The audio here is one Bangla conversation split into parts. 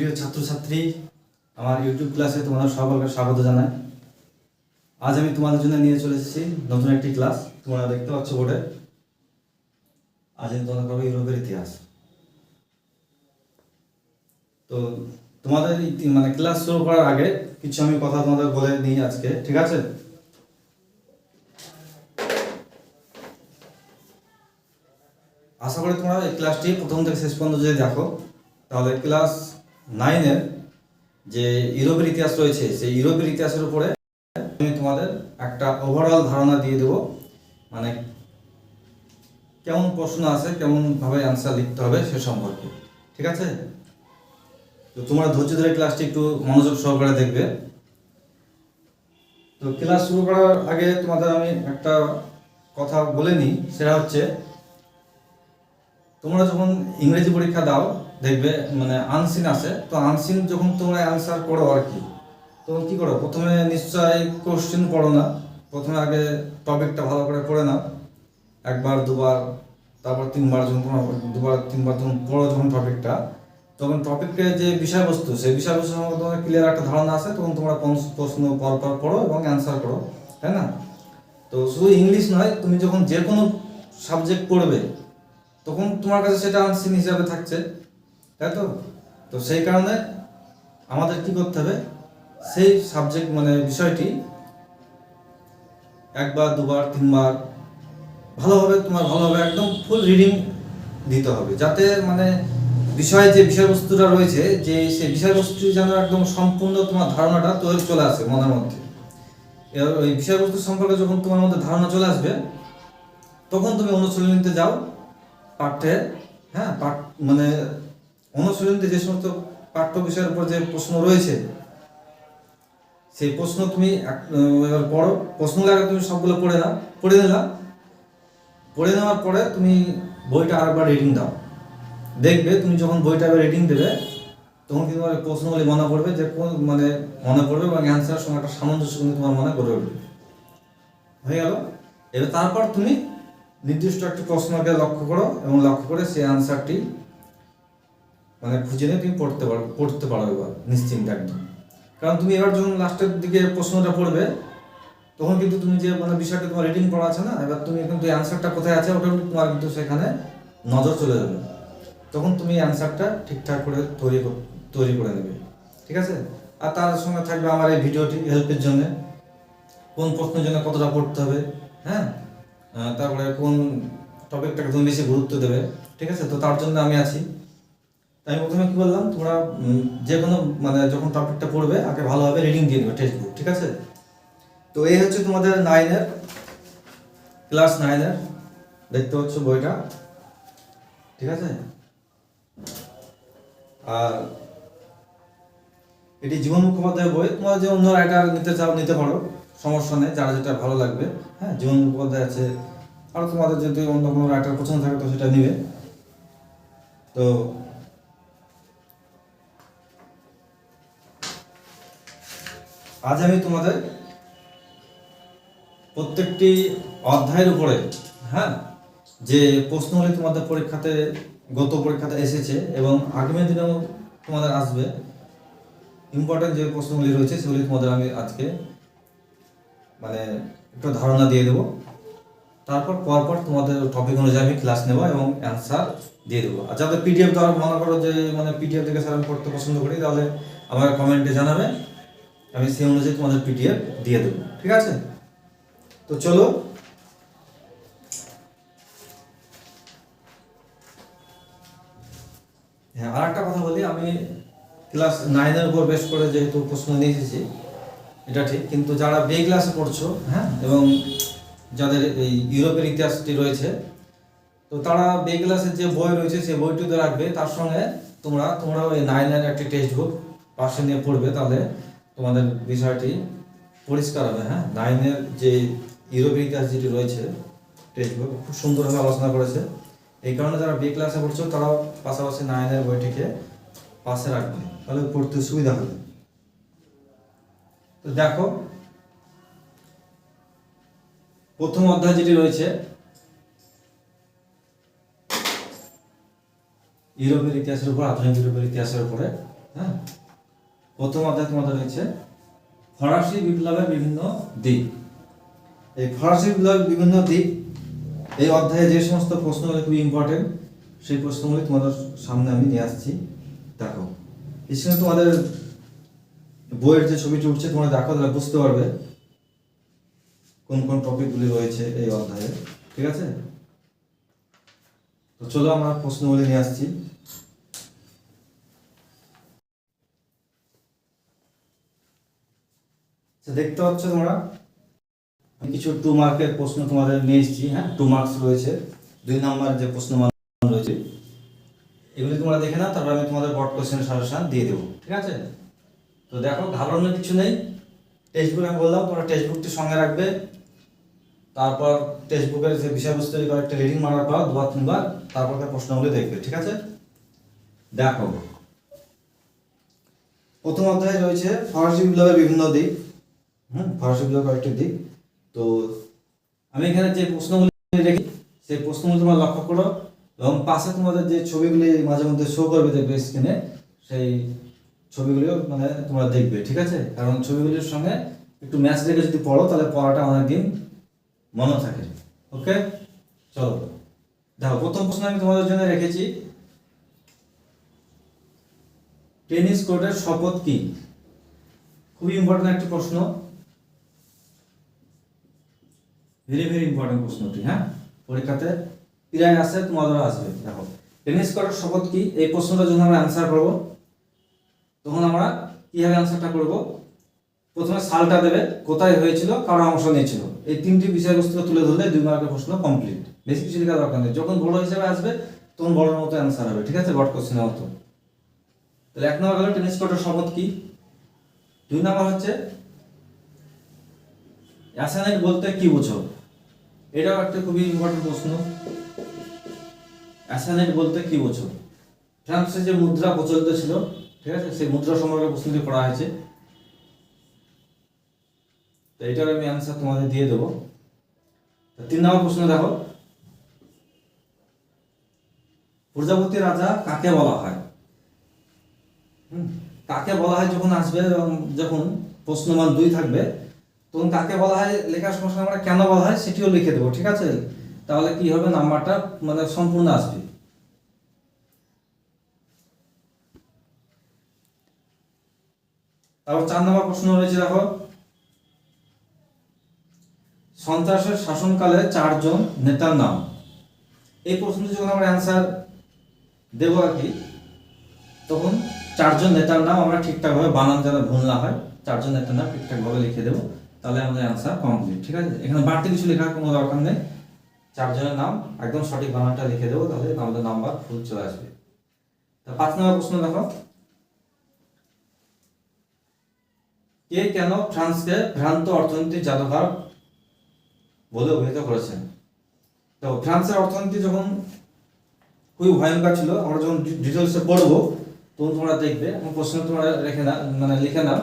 প্রিয় ছাত্রছাত্রী, আমার ইউটিউব ক্লাসে তোমাদের সকলকে স্বাগত জানাই। আজ আমি তোমাদের জন্য নিয়ে চলে এসেছি নতুন একটি ক্লাস তোমরা দেখতে পাচ্ছ বোর্ডে। আজ আমি তোমাদের করব ইউরোপের ইতিহাস। তো তোমাদের মানে ক্লাস শুরু করার আগে কিছু আমি কথা তোমাদের বলে নিই আজকে, ঠিক আছে? আশা করি তোমরা এই ক্লাসটি প্রথম থেকে শেষ পর্যন্ত যদি দেখো, তাহলে ক্লাস নাইনের যে ইউরোপের ইতিহাস রয়েছে, সেই ইউরোপের ইতিহাসের উপরে আমি তোমাদের একটা ওভারঅল ধারণা দিয়ে দেবো। মানে কেমন প্রশ্ন আছে কেমন ভাবে অ্যান্সার লিখতে হবে সে সম্পর্কে। ঠিক আছে? তো তোমরা ধৈর্য ধরে ক্লাসটি একটু মনোযোগ সহকারে দেখবে। তো ক্লাস শুরু করার আগে তোমাদের আমি একটা কথা বলে নিই, সেটা হচ্ছে, তোমরা যখন ইংরেজি পরীক্ষা দাও দেখবে মানে আনসিন আছে। তো আনসিন যখন তোমরা অ্যান্সার করো আর কি, তখন কি করো? প্রথমে নিশ্চয়ই কোশ্চেন পড়ো না। প্রথমে আগে টপিকটা ভালো করে পড়ে নাও। একবার, দুবার, তারপর তিনবার যখন তোমরা দুবার, তিনবার যখন পড়ো যখন টপিকটা তখন টপিকের যে বিষয়বস্তু, সেই বিষয়বস্তু সম্পর্কে তোমাদের ক্লিয়ার একটা ধারণা আছে, তখন তোমরা প্রশ্ন পর পর পড়ো এবং অ্যান্সার করো, তাই না? তো শুধু ইংলিশ নয়, তুমি যখন যে কোনো সাবজেক্ট পড়বে, তখন তোমার কাছে সেটা আনসিন হিসাবে থাকছে। তাই তো? তো সেই কারণে আমাদের কি করতে হবে? সেই সাবজেক্ট মানে বিষয়টি একবার, দুবার, তিনবার ভালোভাবে তোমার ভালোভাবে একদম ফুল রিডিং দিতে হবে। যাতে মানে বিষয়ে যে বিষয়বস্তুটা রয়েছে, যে সেই বিষয়বস্তু যেন একদম সম্পূর্ণ তোমার ধারণাটা তৈরি চলে আসে মনের মধ্যে। এবার ওই বিষয়বস্তু সম্পর্কে যখন তোমার মধ্যে ধারণা চলে আসবে, তখন তুমি অনুশীলনীতে যাও পাঠ্যে হ্যাঁ পাঠ মানে অনুশীলনীতে যে সমস্ত পাঠ্য বিষয়ের উপর যে প্রশ্ন রয়েছে, সেই প্রশ্ন তুমি এবার পড়ো। প্রশ্নগুলো আগে তুমি সবগুলো পড়ে নাও, পড়ে নিলাম পড়ে নেওয়ার পরে তুমি বইটা আরেকবার রিডিং দাও। দেখবে তুমি যখন বইটা আবার রিডিং দেবে, তখন কিন্তু প্রশ্নগুলি মনে পড়বে যে কোন মানে মনে পড়বে এবং অ্যান্সারের সঙ্গে একটা সামঞ্জস্য কিন্তু তোমার মনে করে উঠবে। হয়ে গেল। এবার তারপর তুমি নির্দিষ্ট একটি প্রশ্নকে লক্ষ্য করো এবং লক্ষ্য করে সেই আনসারটি মানে খুঁজে নিয়ে তুমি পড়তে পারো পড়তে পারো এবার, নিশ্চিন্ত একদম। কারণ তুমি এবার যখন লাস্টের দিকে প্রশ্নটা পড়বে, তখন কিন্তু তুমি যে মানে বিষয়টা তোমার রিডিং পড়া আছে না, এবার তুমি কিন্তু অ্যান্সারটা কোথায় আছে ওটা তোমার কিন্তু সেখানে নজর চলে যাবে। তখন তুমি অ্যান্সারটা ঠিকঠাক করে তৈরি তৈরি করে নেবে। ঠিক আছে? আর তার সঙ্গে থাকবে আমার এই ভিডিওটি হেল্পের জন্য। কোন প্রশ্নের জন্য কতটা পড়তে হবে হ্যাঁ? তারপরে কোন টপিকটাকে তুমি বেশি গুরুত্ব দেবে। ঠিক আছে? তো তার জন্য আমি আছি। তাই প্রথমে কি বললাম, তোমরা যে কোনো মানে যখন টপিকটা পড়বে, আগে ভালোভাবে রিডিং দিয়ে নেবে টেক্সট বুক ঠিক আছে? তো এই হচ্ছে তোমাদের নাইনের ক্লাস নাইনের দেখতে পাচ্ছ বইটা, ঠিক আছে? আর এটি জীবন মুখোপাধ্যায়ের বই, তোমরা যে অন্য রাইটার নিতে চাও, নিতে পারো, সমস্যা নেই, যারা যেটা ভালো লাগবে হ্যাঁ জীবন মুখোপাধ্যায় আছে, আর তোমাদের যদি অন্য কোনো রাইটার পছন্দ থাকে, তো সেটা নিবে। তো আজ আমি তোমাদের প্রত্যেকটি অধ্যায়ের উপরে হ্যাঁ যে প্রশ্নগুলি তোমাদের পরীক্ষাতে, গত পরীক্ষাতে এসেছে এবং আগামী দিনেও তোমাদের আসবে ইম্পর্টেন্ট যে প্রশ্নগুলি রয়েছে সেগুলি তোমাদের আমি আজকে মানে একটু ধারণা দিয়ে দেবো। তারপর পরপর তোমাদের টপিক অনুযায়ী আমি ক্লাস নেব এবং অ্যান্সার দিয়ে দেবো। আর যাদের পিডিএফ দেওয়ার মনে করো যে মানে পিডিএফ থেকে স্যার আমি পড়তে পছন্দ করি, তাহলে আমার কমেন্টে জানাবে। আমি সেই অনুযায়ী তোমাদের পিডিএফ দিয়ে দেবো, ঠিক আছে? তো চলো। হ্যাঁ আর একটা কথা বলি, আমি ক্লাস নাইনের উপর বেশ করে যেহেতু প্রশ্ন নিয়ে এসেছি, এটা ঠিক, কিন্তু যারা বে ক্লাসে পড়ছো হ্যাঁ এবং যাদের এই ইউরোপের ইতিহাসটি রয়েছে, তো তারা বে ক্লাসের যে বই রয়েছে, সেই বইটি তো রাখবে, তার সঙ্গে তোমরা তোমরা ওই নাইনের একটি টেক্সট বুক পাশে নিয়ে পড়বে তাহলে। তোমাদের বিষয়টি পরিষ্কার হবে হ্যাঁ? নাইনের যে ইউরোপের ইতিহাস যেটি রয়েছে টেক্সট বুক খুব সুন্দরভাবে আলোচনা করেছে। এই কারণে যারা বি ক্লাসে পড়ছো, তারাও পাশাপাশি নাইনের বইটিকে পাশে রাখবে, তাহলে পড়তে সুবিধা হবে। তো দেখো, প্রথম অধ্যায় যেটি রয়েছে, ইউরোপের ইতিহাসের উপর, আধুনিক ইউরোপের ইতিহাসের উপরে হ্যাঁ? প্রথম অধ্যায় তোমাদের রয়েছে ফরাসি বিপ্লবের বিভিন্ন দিক। এই ফরাসি বিপ্লবের বিভিন্ন দিক, এই অধ্যায়ে যে সমস্ত প্রশ্নগুলো খুবই ইম্পর্টেন্ট সেই প্রশ্নগুলি তোমাদের সামনে আমি নিয়ে আসছি। দেখো এখানে তোমাদের বইয়ের যে ছবিটি উঠছে, তোমরা দেখো, তাহলে বুঝতে পারবে কোন কোন টপিকগুলি রয়েছে এই অধ্যায়ে। ঠিক আছে? তো চলো আমরা প্রশ্নগুলি নিয়ে আসছি। দেখতে পাচ্ছ তোমরা? আমি কিছু টু মার্কের প্রশ্ন তোমাদের নিয়ে এসেছি হ্যাঁ? টু মার্কস রয়েছে, দুই নম্বর যে প্রশ্ন রয়েছে, এগুলি তোমরা দেখে নাও, তারপর আমি তোমাদের বট কোশ্চেনের সাজেশন দিয়ে দেবো, ঠিক আছে? তো দেখো, ঘাবড়ানোর কিছু নেই। টেক্সট বুক আমি বললাম, তোমরা টেক্সট বুকটি সঙ্গে রাখবে। তারপর টেক্সট বুকের যে বিষয়বস্তু কয়েকটা রিডিং মারার পর দুবার, তিনবার, তারপর তার প্রশ্নগুলি দেখবে, ঠিক আছে? দেখো, প্রথম অধ্যায়ে রয়েছে ফরাসি বিপ্লবের বিভিন্ন দিক। হুম ফরাসি বিপ্লবের কয়েকটি দিক। তো আমি এখানে যে প্রশ্নগুলি রেখে সেই প্রশ্নগুলি তোমরা লক্ষ্য করো এবং পাশে তোমাদের যে ছবিগুলি মাঝে মধ্যে শো করবে দেখবে স্ক্রিনে সেই ছবিগুলিও মানে তোমরা দেখবে, ঠিক আছে? কারণ ছবিগুলির সঙ্গে একটু ম্যাচ রেখে যদি পড়ো, তাহলে পড়াটা অনেকদিন মনে থাকে ওকে চলো। দেখো, প্রথম প্রশ্ন আমি তোমাদের জন্য রেখেছি। টেনিস কোর্টের শপথ কি? খুবই ইম্পর্টেন্ট একটা প্রশ্ন। ভেরি ভেরি ইম্পর্টেন্ট প্রশ্নটি হ্যাঁ? পরীক্ষাতে প্রায় আসে তোমাদেরও আসবে, দেখো। টেনিস কোর্টের শপথ কি? এই প্রশ্নটা যখন আমরা অ্যান্সার করব, তখন আমরা কীভাবে অ্যান্সারটা করব? প্রথমে সালটা দেবে, কোথায় হয়েছিল, কারও অংশ নিয়েছিল। এই তিনটি বিষয়বস্তু তুলে ধরলে দুই মার্কের প্রশ্ন কমপ্লিট বেশি কিছু লেখা দরকার নেই। যখন বড় হিসেবে আসবে, তখন বড়র মতো অ্যান্সার হবে, ঠিক আছে? বট কোশ্চেনের মতো। তাহলে এক নম্বর হলো টেনিস কোর্টের শপথ কি? দুই নম্বর হচ্ছে অ্যাসাইনমেন্ট বলতে কি বোঝো? এটাও একটা খুবই ইম্পর্টেন্ট প্রশ্ন। অ্যাসানেট বলতে কি বোঝো? ফ্রান্সে যে মুদ্রা প্রচলিত ছিল, ঠিক আছে, সেই মুদ্রা সম্পর্কে প্রশ্নটি করা হয়েছে। তো এটার আমি অ্যান্সার তোমাদের দিয়ে দেবো। তিন নম্বর প্রশ্ন দেখো। প্রজাপতি রাজা কাকে বলা হয়? কাকে বলা হয় যখন আসবে যখন প্রশ্নমান দুই থাকবে তখন কাকে বলা হয়, লেখার সময় সঙ্গে আমরা কেন বলা হয় সেটিও লিখে দেবো, ঠিক আছে? তাহলে কি হবে? নাম্বারটা মানে সম্পূর্ণ আসবে। তারপর চার নম্বর প্রশ্ন রয়েছে, দেখো। সন্ত্রাসের শাসনকালে চারজন নেতার নাম। এই প্রশ্নটি যখন আমরা অ্যান্সার দেবো আর কি, তখন চারজন নেতার নাম আমরা ঠিকঠাকভাবে বানান যেন ভুল না হয়, চারজন নেতার নাম ঠিকঠাকভাবে লিখে দেবো। তাহলে আমাদের অ্যান্সার কমপ্লিট ঠিক আছে? এখানে বাড়তি কিছু লেখার কোনো দরকার নেই। চারজনের নাম, একদম সঠিক বানানটা লিখে দেবো, তাহলে আমাদের নাম্বার ফুল চলে আসবে। তা পাঁচ নম্বর প্রশ্ন দেখো। কে কেন ফ্রান্সকে ভ্রান্ত অর্থনৈতিক জাদুঘর বলে অভিহিত করেছেন তো ফ্রান্সের অর্থনীতি যখন খুবই ভয়ঙ্কর ছিল, আমরা যখন ডিটেলসে পড়ব, তখন তোমরা দেখবে প্রশ্ন তোমরা রেখে না মানে লিখে নাও।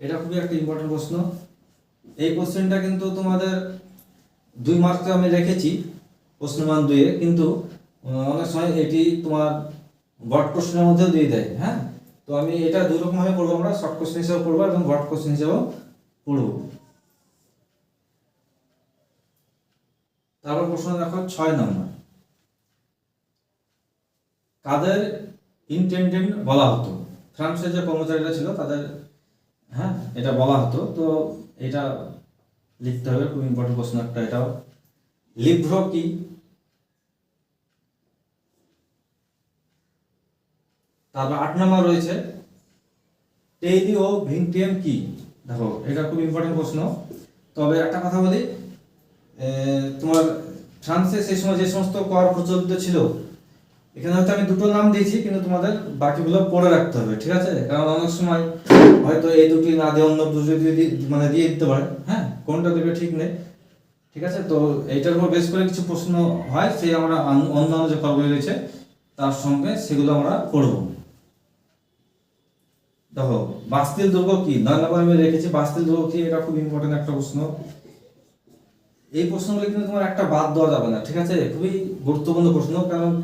এটা খুবই একটা ইম্পর্টেন্ট প্রশ্ন। এই কোশ্চেনটা কিন্তু তোমাদের দুই মার্কটা আমি রেখেছি প্রশ্নমান দুয়ে কিন্তু অনেক সময় এটি তোমার বট কোশ্চেনের মধ্যেও দিয়ে দেয় হ্যাঁ? তো আমি এটা দুই রকমভাবে পড়ব আমরা শর্ট কোশ্চেন হিসেবে পড়ব এবং বট কোশ্চেন হিসেবেও পড়ব। তারপর প্রশ্ন দেখো, ছয় নম্বর। কাদের ইন্টেন্ডেন্ট বলা হতো? ফ্রান্সের যে কর্মচারীরা ছিল, তাদের হ্যাঁ এটা বলা হতো। তো এটা লিখতে হবে খুব ইম্পর্টেন্ট প্রশ্ন একটা, এটাও। লিভ্র কি? তারপর আট নম্বর রয়েছে। টেইলি ও ভিনটিএম কি? দেখো, এটা খুব ইম্পর্টেন্ট প্রশ্ন। তবে একটা কথা বলি তোমার ফ্রান্সে সেই সময় যে সমস্ত কর প্রচলিত ছিল এখানে হয়তো আমি দুটো নাম দিয়েছি, কিন্তু তোমাদের বাকিগুলো পড়ে রাখতে হবে, ঠিক আছে? কারণ অনেক সময় হয়তো এই দুটি না দিয়ে অন্য দুটো দিয়ে দি- মানে দিয়ে দিতে পারে হ্যাঁ? কোনটা দেবে ঠিক নেই, ঠিক আছে? তো এইটার উপর বেশ করে কিছু প্রশ্ন হয়, সেই আমরা অন্যান্য যে করগুলি রয়েছে, তার সঙ্গে সেগুলো আমরা পড়ব দেখো, বাস্তিল দুর্গ কি? নয় নম্বর আমি রেখেছি, বাস্তিল দুর্গ কি? এটা খুব ইম্পর্টেন্ট একটা প্রশ্ন। এই প্রশ্নগুলো কিন্তু তোমার একটা বাদ দেওয়া যাবে না, ঠিক আছে? খুবই গুরুত্বপূর্ণ প্রশ্ন, কারণ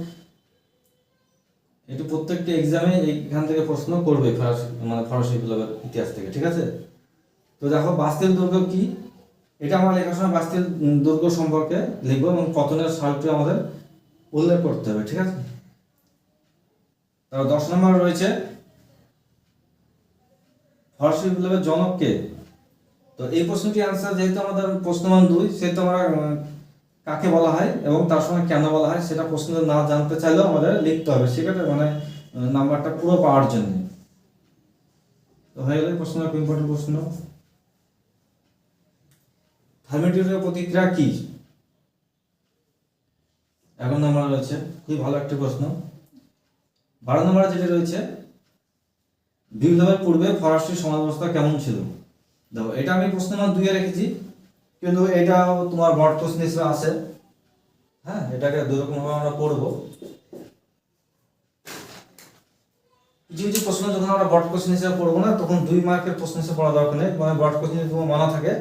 একটু প্রত্যেকটা এক্সামে এইখান থেকে প্রশ্ন করবে ফরাসি মানে ফরাসি বিপ্লবের ইতিহাস থেকে, ঠিক আছে? তো দেখো বাস্তিল দুর্গ কি? এটা আমরা লেখার সময় বাস্তিল দুর্গ সম্পর্কে লিখব এবং পতনের সালটি আমাদের উল্লেখ করতে হবে, ঠিক আছে? তারপর দশ নম্বর রয়েছে, ফরাসি বিপ্লবের জনক কে? তো এই প্রশ্নটি আনসার যেহেতু আমাদের প্রশ্নমান দুই, সেহেতু আমরা কাকে বলা হয় এবং তার সঙ্গে কেন বলা হয় সেটা প্রশ্ন না জানতে চাইলেও আমাদের লিখতে হবে। আছে মানে নাম্বারটা পুরো পাওয়ার জন্য। তো হয়ে গেলে প্রশ্ন ইম্পর্টেন্ট প্রশ্ন। থার্মিটিউরের প্রতিক্রিয়া কি? এখন নম্বর রয়েছে, খুবই ভালো একটা প্রশ্ন। বারো নম্বরে যেটা রয়েছে, বিপ্লবের পূর্বে ফরাসি সমাজ ব্যবস্থা কেমন ছিল? দেখো, এটা আমি প্রশ্ন নম্বর দুইয়ে রেখেছি। কিন্তু এটাও তোমার বট কোশ্চেন হিসেবে আছে। হ্যাঁ এটাকে দুই রকম ভাবে আমরা পড়ব। কিছু কিছু প্রশ্ন যখন আমরা বট কোশ্চেন হিসেবে পড়ব না, তখন দুই মার্কের প্রশ্ন হিসেবে পড়া দরকার নেই। মানে বট কোশ্চেন যদি তোমার মনে থাকে।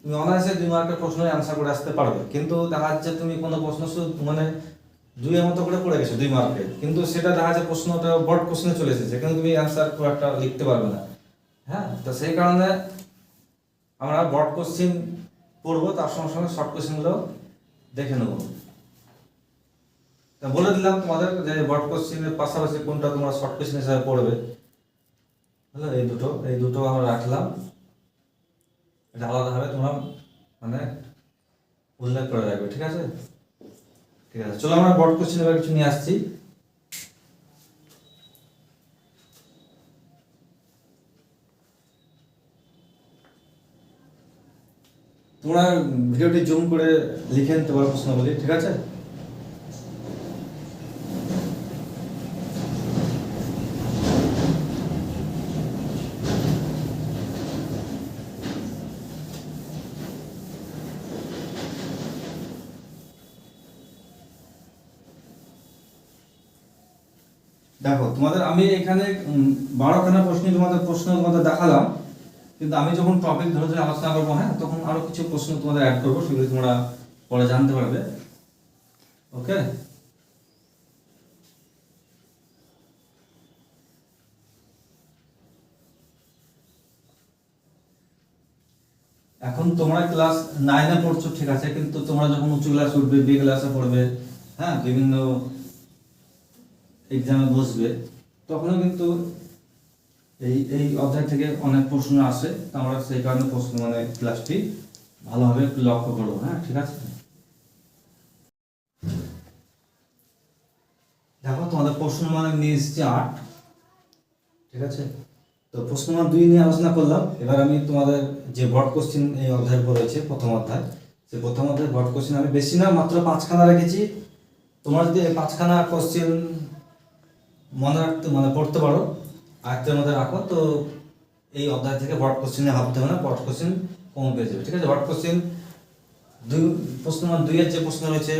তুমি অনায়াসে দুই মার্কের প্রশ্নের অ্যান্সার করে আসতে পারবে। কিন্তু দেখা যাচ্ছে তুমি কোনো প্রশ্ন শুধু মানে দুইয়ের মতো করে পড়ে গেছো দুই মার্কে। কিন্তু সেটা দেখা যাচ্ছে প্রশ্নটা বট কোশ্চেনে চলে এসেছে। কিন্তু তুমি অ্যান্সার খুব একটা লিখতে পারবে না। হ্যাঁ তো সেই কারণে আমরা বট কোশ্চেন পড়ব তার সঙ্গে সঙ্গে শর্ট কোশ্চেনগুলো দেখে নেব। তা বলে দিলাম তোমাদের যে বট কোশ্চেনের পাশাপাশি কোনটা তোমরা শর্ট কোশ্চেন হিসাবে পড়বে। হলো এই দুটো এই দুটো আমরা রাখলাম। এটা আলাদাভাবে তোমরা মানে উল্লেখ করে রাখবে, ঠিক আছে? ঠিক আছে, চলো আমরা বট কোশ্চেন এবার কিছু নিয়ে আসছি। তোমরা ভিডিওটি জুম করে লিখে নিতে পারো প্রশ্নগুলি ঠিক আছে? দেখো, তোমাদের আমি এখানে বারোখানা প্রশ্ন, তোমাদের প্রশ্ন তোমাদের দেখালাম। কিন্তু আমি যখন টপিক ধরে ধরে আলোচনা করব হ্যাঁ তখন আরও কিছু প্রশ্ন তোমাদের অ্যাড করব, সেগুলো তোমরা পরে জানতে পারবে। ওকে এখন তোমরা ক্লাস নাইনে পড়ছো, ঠিক আছে, কিন্তু তোমরা যখন উঁচু ক্লাস উঠবে বি ক্লাসে পড়বে হ্যাঁ বিভিন্ন এক্সামে বসবে, তখনও কিন্তু এই এই অধ্যায় থেকে অনেক প্রশ্ন আসে আমরা সেই কারণে প্রশ্ন মানে ক্লাসটি ভালোভাবে লক্ষ্য করব হ্যাঁ ঠিক আছে? দেখো, তোমাদের প্রশ্ন মানে নিয়ে এসেছি আট, ঠিক আছে? তো প্রশ্ন মান দুই নিয়ে আলোচনা করলাম, এবার আমি তোমাদের যে বট কোশ্চিন এই অধ্যায়ের উপর রয়েছে, প্রথম অধ্যায়, সে প্রথম অধ্যায় বট কোশ্চিন আমি বেশি না, মাত্র পাঁচখানা রেখেছি। তোমরা যদি পাঁচখানা কোশ্চিন মনে রাখতে মানে পড়তে পারো আয়ত্তের মধ্যে রাখো, তো এই অধ্যায় থেকে বট কোশ্চিনে ভাবতে হবে না বট কোশ্চিন কম পেয়ে যাবে, ঠিক আছে? বট কোশ্চিন দুই, প্রশ্ন দুইয়ের যে প্রশ্ন রয়েছে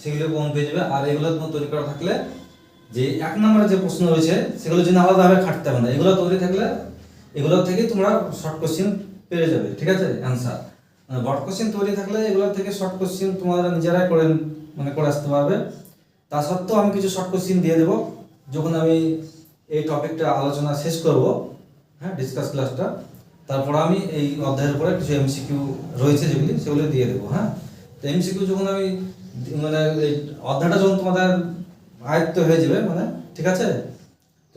সেগুলো কম পেয়ে যাবে, আর এগুলো তোমার তৈরি করা থাকলে যে এক নম্বরে যে প্রশ্ন রয়েছে, সেগুলো জন্য আলাদাভাবে খাটতে হবে না, এগুলো তৈরি থাকলে এগুলো থেকে তোমরা শর্ট কোশ্চিন পেয়ে যাবে, ঠিক আছে? অ্যান্সার বট কোশ্চিন তৈরি থাকলে এগুলো থেকে শর্ট কোশ্চিন তোমরা নিজেরাই করে মানে করে আসতে পারবে। তা সত্ত্বেও আমি কিছু শর্ট কোশ্চিন দিয়ে দেবো, যখন আমি এই টপিকটা আলোচনা শেষ করব হ্যাঁ ডিসকাস ক্লাসটা তারপর আমি এই অধ্যায়ের উপরে কিছু এমসিকিউ রয়েছে যেগুলি, সেগুলো দিয়ে দেবো হ্যাঁ? তো এমসিকিউ যখন আমি মানে এই অধ্যায়টা যখন তোমাদের আয়ত্ত হয়ে যাবে মানে ঠিক আছে?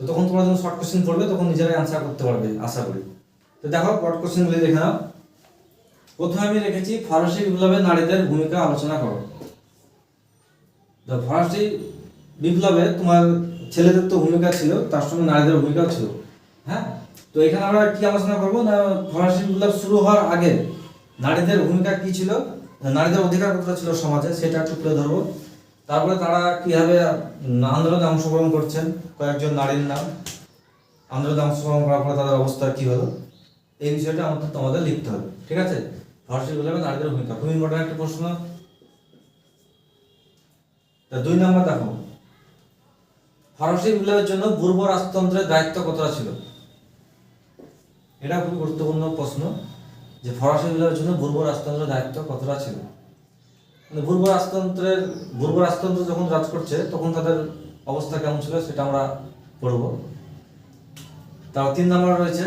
তো তখন তোমরা যখন শর্ট কোশ্চেন পড়বে, তখন নিজেরাই আনসার করতে পারবে, আশা করি। তো দেখো শর্ট কোশ্চেনগুলি দেখে নাও। প্রথমে আমি রেখেছি, ফরাসি বিপ্লবে নারীদের ভূমিকা আলোচনা করো। ফরাসি বিপ্লবে তোমার ছেলেদের তো ভূমিকা ছিল, তার সঙ্গে নারীদের ভূমিকাও ছিল। হ্যাঁ? তো এখানে আমরা কি আলোচনা করব না ফরাসি বিপ্লব শুরু হওয়ার আগে নারীদের ভূমিকা কি ছিল, নারীদের অধিকার কতটা ছিল সমাজে সেটা একটু তুলে ধরবো। তারপরে তারা কীভাবে আন্দোলনে অংশগ্রহণ করছেন, কয়েকজন নারীর নাম, আন্দোলনে অংশগ্রহণ করার পরে তাদের অবস্থা কি হলো, এই বিষয়টা আমাদের তোমাদের লিখতে হবে, ঠিক আছে? ফরাসি বিপ্লবে নারীদের ভূমিকা, খুব ইম্পর্টেন্ট একটা প্রশ্ন। দুই নম্বর দেখো। ফরাসি বিপ্লবের জন্য পূর্ব রাজতন্ত্রের দায়িত্ব কতটা ছিল? এটা খুব গুরুত্বপূর্ণ প্রশ্ন যে ফরাসি বিপ্লবের জন্য পূর্ব রাজতন্ত্রের দায়িত্ব কতটা ছিল? মানে পূর্ব রাজতন্ত্রের পূর্ব রাজতন্ত্র যখন রাজ করছে, তখন তাদের অবস্থা কেমন ছিল সেটা আমরা পড়ব। তার তিন নম্বর রয়েছে,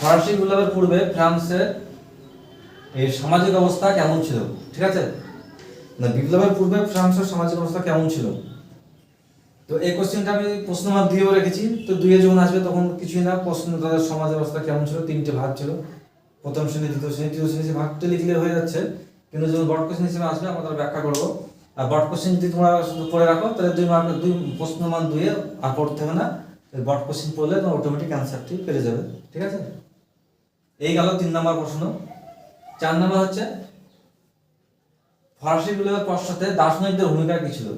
ফরাসি বিপ্লবের পূর্বে ফ্রান্সের এই সামাজিক অবস্থা কেমন ছিল? ঠিক আছে? না, বিপ্লবের পূর্বে ফ্রান্সের সামাজিক অবস্থা কেমন ছিল? তো এই কোশ্চেনটা আমি প্রশ্ন মার্ক দিয়েও রেখেছি। তো দুইয়ে যখন আসবে তখন কিছুই না, প্রশ্ন, তাদের সমাজ অবস্থা কেমন ছিল? তিনটে ভাগ ছিল। প্রথম শ্রেণি দ্বিতীয় শ্রেণি, তৃতীয় শ্রেণি ভাগটা লিখলে হয়ে যাচ্ছে। কিন্তু যখন বড় কোশ্চেন হিসেবে আসবে, আমরা তার ব্যাখ্যা করব। আর বট কোশ্চেন যদি তোমরা পড়ে রাখো, তাহলে দুই মার্ক, দুই প্রশ্ন মান দুয়ে আর পড়তে হবে না। বড় কোশ্চেন পড়লে তোমার অটোমেটিক অ্যান্সারটি পেরে যাবে। ঠিক আছে? এই গেল তিন নম্বর প্রশ্ন। চার নম্বর হচ্ছে ফরাসি বিপ্লবের পশ্চাতে দার্শনিকদের ভূমিকা কি ছিল?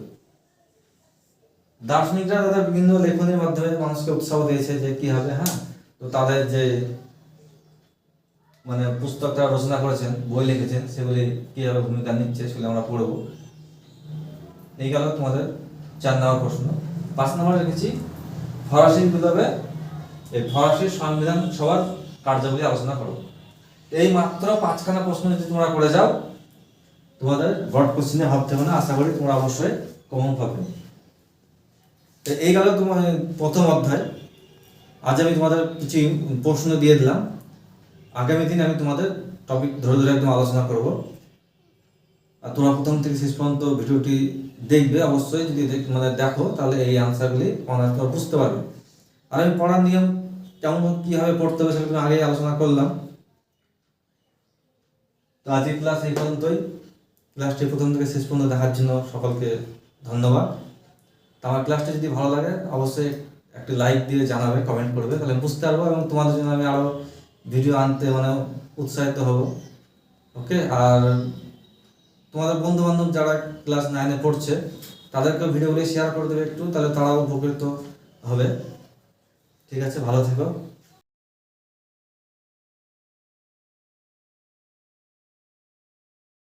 দার্শনিকরা তাদের বিভিন্ন লেখনের মাধ্যমে মানুষকে উৎসাহ দিয়েছে যে কি হবে হ্যাঁ? তো তাদের যে মানে পুস্তকটা রচনা করেছেন, বই লিখেছেন, সেগুলি কীভাবে ভূমিকা নিচ্ছে সেগুলো আমরা পড়ব। এই গেল তোমাদের চার নম্বর প্রশ্ন। পাঁচ নম্বর রেখেছি ফরাসি বিপ্লবে এই ফরাসি সংবিধান সভার কার্যাবলী আলোচনা করো। এই মাত্র পাঁচখানা প্রশ্ন যদি তোমরা করে যাও তোমাদের বড় কোশ্চিনে ভাবতে হবে না, আশা করি তোমরা অবশ্যই কমন পাবে তো এই গেল তোমার প্রথম অধ্যায়। আজ আমি তোমাদের কিছু প্রশ্ন দিয়ে দিলাম। আগামী দিন আমি তোমাদের টপিক ধরে ধরে একদম আলোচনা করব। আর তোমরা প্রথম থেকে শেষ পর্যন্ত ভিডিওটি দেখবে। অবশ্যই যদি মানে দেখো, তাহলে এই আনসারগুলি অনার্স তোমরা বুঝতে পারবে। আর আমি পড়ার নিয়ম কেমন কীভাবে পড়তে হবে সেটা আগেই আলোচনা করলাম। তো আজকের ক্লাস এই পর্যন্তই। ক্লাসটি প্রথম থেকে শেষ পর্যন্ত দেখার জন্য সকলকে ধন্যবাদ। তো আমার ক্লাসটা যদি ভালো লাগে, অবশ্যই একটি লাইক দিয়ে জানাবে কমেন্ট করবে, তাহলে বুঝতে পারব এবং তোমাদের জন্য আমি আরও ভিডিও আনতে মানে উৎসাহিত হব। ওকে আর তোমাদের বন্ধু বান্ধব যারা ক্লাস নাইনে পড়ছে তাদেরকে ভিডিওগুলি শেয়ার করে দেবে একটু, তাহলে তারাও উপকৃত হবে। ঠিক আছে? ভালো থেকো।